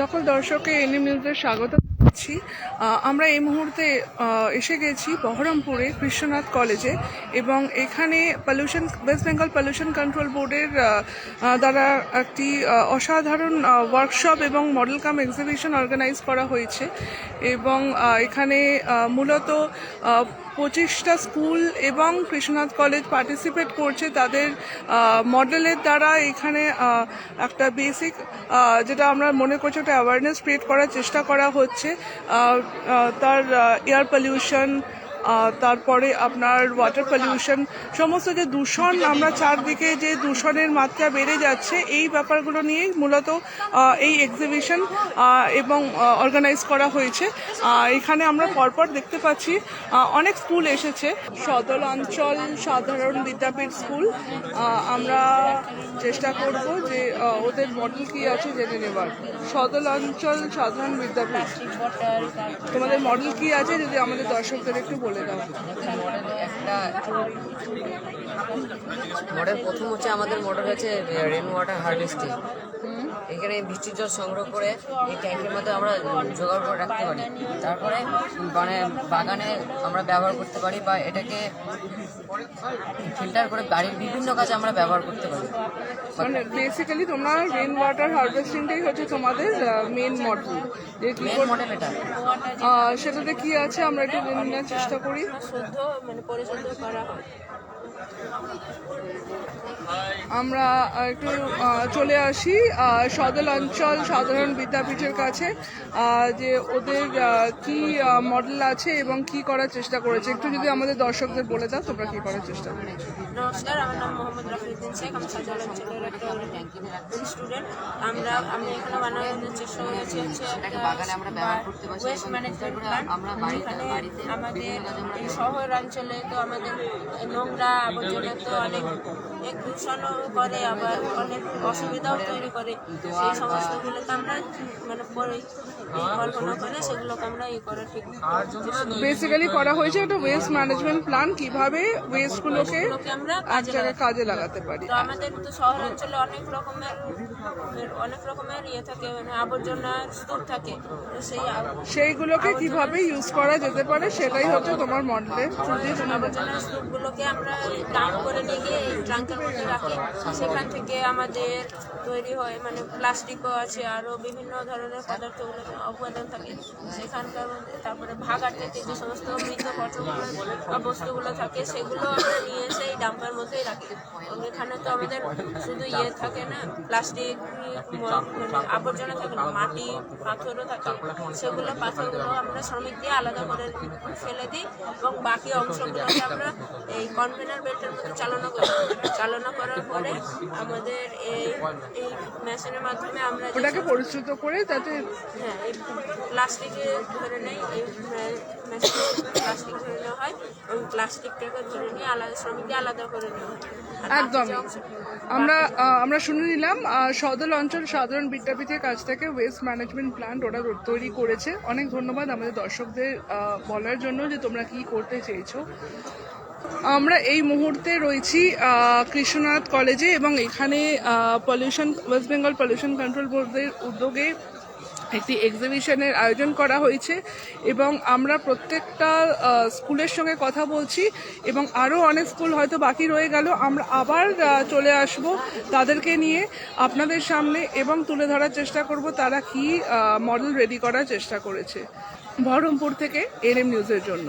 সকল দর্শককে এনএম নিউজে স্বাগত। আহ, আমরা এই মুহূর্তে এসে গেছি বহরমপুরে কৃষ্ণনাথ কলেজে এবং এখানে pollution West Bengal pollution control বোর্ডের দ্বারা একটি অসাধারণ ওয়ার্কশপ এবং মডেল কাম এক্সিবিশন অর্গানাইজ করা হয়েছে এবং এখানে মূলত পঁচিশটা স্কুল এবং কৃষ্ণনাথ কলেজ পার্টিসিপেট করছে তাদের মডেলের দ্বারা এখানে একটা বেসিক যেটা আমরা মনে করছি একটা অ্যাওয়ারনেস ক্রিয়েট করার চেষ্টা করা হচ্ছে। তার এয়ার পলিউশন তারপরে আপনার ওয়াটার পলিউশন সমস্ত যে দূষণ, আমরা চারদিকে যে দূষণের মাত্রা বেড়ে যাচ্ছে, এই ব্যাপারগুলো নিয়েই মূলত এই এক্সিবিশন এবং অর্গানাইজ করা হয়েছে। এখানে আমরা পরপর দেখতে পাচ্ছি অনেক স্কুল এসেছে। সদল অঞ্চল সাধারণ বিদ্যাপীঠ স্কুল আমরা চেষ্টা করব যে ওদের মডেল কি আছে জেনে নেবার। সদল অঞ্চল সাধারণ বিদ্যাপীঠ। তোমাদের মডেল কি আছে যদি আমাদের দর্শকদের একটু বলে দাও মডেল একটা মডেল প্রথম হচ্ছে আমাদের মডেল হচ্ছে রেন ওয়াটার হারভেস্টিং এখানে বৃষ্টির জল সংগ্রহ করে এই ট্যাঙ্কের মধ্যে আমরা জোগাড় করে রাখতে পারি। তারপরে মানে বাগানে আমরা ব্যবহার করতে পারি বা এটাকে ফিল্টার করে বাড়ির বিভিন্ন কাজে আমরা ব্যবহার করতে পারি। মানে বেসিক্যালি তোমরা রেন ওয়াটার হারভেস্টিংটাই হচ্ছে তোমাদের মেন মডেল যে কি মেন মডেল এটা। সেটাতে কি আছে আমরা একটু জেনে নেওয়ার চেষ্টা করি। শুদ্ধ মানে পরিশুদ্ধ করা হয়। আমরা একটু চলে আসি। সদল অঞ্চল সাধারণ বিদ্যাপীঠের কাছে যে ওদের কি মডেল আছে এবং কি করার চেষ্টা করেছে। একটু যদি আমাদের দর্শকদের বলে দাও তোমরা কি করার চেষ্টা করেছ? নমস্কার আমার নাম মোহাম্মদ রফিউদ্দিন শেখ আমি সাজাল অঞ্চলের একটা স্টুডেন্ট আমরা আমি এখানে বানানোর চেষ্টা করেছি হচ্ছে সেটাকে বাগানে আমরা ব্যবহার করতে পারছি ওয়েস্ট ম্যানেজমেন্ট প্ল্যান আমাদের এই শহর অঞ্চলে তো আমাদের নোংরা আবর্জনা তো অনেক এক দূষণও করে আবার অনেক অসুবিধাও তৈরি করে। সেই সমস্তগুলোকে আমরা মানে পরে কল্পনা করে সেগুলোকে আমরা ই করার ঠিক বেসিক্যালি করা হয়েছে একটা ওয়েস্ট ম্যানেজমেন্ট প্ল্যান কীভাবে ওয়েস্টগুলোকে গুলোকে আমরা এক কাজে জায়গায় কাজে লাগাতে পারি। তো আমাদের তো শহর অঞ্চলে অনেক রকমের অনেক রকমের ইয়ে থাকে মানে আবর্জনার স্তূপ থাকে। তো সেই সেইগুলোকে কীভাবে ইউজ করা যেতে পারে সেটাই হচ্ছে তোমার মডেলের আবর্জনার স্তূপগুলোকে আমরা ডাম্প করে নিয়ে গিয়ে ট্রাঙ্কের মধ্যে রাখি। সেখান থেকে আমাদের তৈরি হয় মানে প্লাস্টিকও আছে আরও বিভিন্ন ধরনের পদার্থগুলো উপাদান থাকে। সেখানকার মধ্যে তারপরে থেকে যে সমস্ত মৃত পচনগুলো বা বস্তুগুলো থাকে, সেগুলো আমরা নিয়ে এসে এই ডাম্পের মধ্যেই রাখি। এখানে তো আমাদের শুধু ইয়ে থাকে না, প্লাস্টিক মানে আবর্জনা থাকে না মাটি, পাথরও থাকে। সেগুলো পাথরগুলো আমরা শ্রমিক দিয়ে আলাদা করে ফেলে দিই এবং বাকি অংশগুলোকে আমরা এই কনভেনার বেল্টের মধ্যে চালনা করি। চালনা করার পরে আমাদের এই এই মেশিনের মাধ্যমে আমরা ওটাকে পরিশ্রুত করে তাতে হ্যাঁ এই প্লাস্টিকে ধরে এই প্লাস্টিক ধরে নেওয়া হয় এবং প্লাস্টিকটাকে ধরে নিয়ে আলাদা আলাদা করে নেওয়া হয়। একদম। আমরা আমরা শুনে নিলাম সদল অঞ্চল সাধারণ বিদ্যাপীঠের কাছ থেকে ওয়েস্ট ম্যানেজমেন্ট প্ল্যান্ট ওরা তৈরি করেছে। অনেক ধন্যবাদ আমাদের দর্শকদের বলার জন্য যে তোমরা কি করতে চেয়েছো। আমরা এই মুহূর্তে রয়েছি কৃষ্ণনাথ কলেজে এবং এখানে pollution West Bengal pollution control বোর্ডের উদ্যোগে একটি এক্সিবিশনের আয়োজন করা হয়েছে এবং আমরা প্রত্যেকটা স্কুলের সঙ্গে কথা বলছি এবং আরও অনেক স্কুল হয়তো বাকি রয়ে গেল। আমরা আবার চলে আসব তাদেরকে নিয়ে আপনাদের সামনে এবং তুলে ধরার চেষ্টা করব তারা কি মডেল রেডি করার চেষ্টা করেছে। বহরমপুর থেকে এনএম নিউজের জন্য।